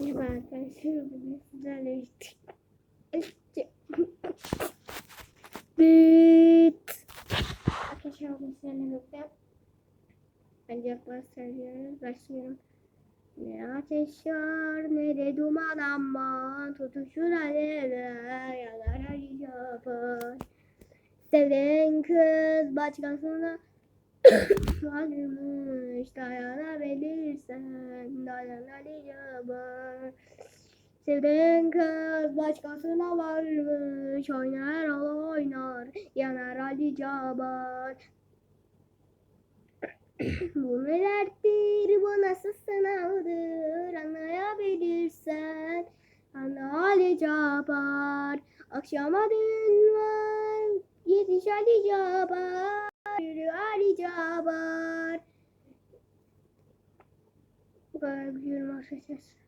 Merhaba arkadaşlar. Bugün sizlerle. Bit. Arkadaşlar bugün sizlerle birlikte. Ancaklar söylüyoruz. Başlıyorum. Ne ateş var ne de duman ama tutuşur alevler yanar her yapar. Sevdiğin kız başkasına varmış dayanabilirsen dayanabilir. Sevdiğin kız başkasına varmış oynar al oynar yanar Ali Cabar. bu ne derttir bu nasıl sınavdır anlayabilirsen anla Ali Cabar. Akşama dün var yetiş Ali Cabar. Yürü Ali Cabar. Bu kadar biliyorum arkadaşlar.